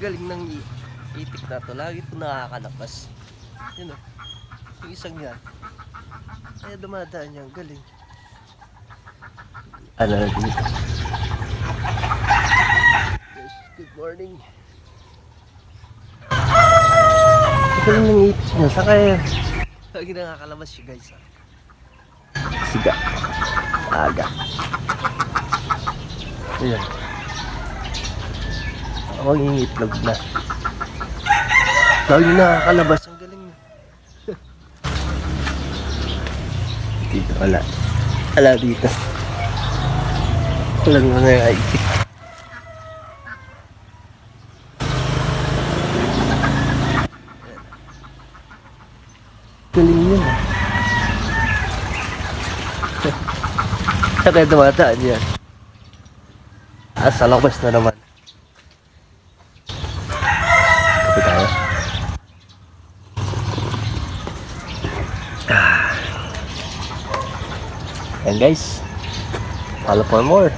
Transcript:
galing ng itik na to. Lagi ito nakakalapas. Yun o. Yung isang yan. Kaya dumadaan yan. Galing. Ano na dito? Guys, good morning. Ang galing ng itik niya. Saka yan. Lagi nakakalabas siya guys. ah. Siga. Aga. Ayan. Ako yung itlog na. Lagi nakakalabas. Ang galing niya. dito wala. Wala dito. Walang mga itik. Galing yun ah. Saan kaya dumataan yan? Ah, sa labas na naman. Ah. And guys, follow for more.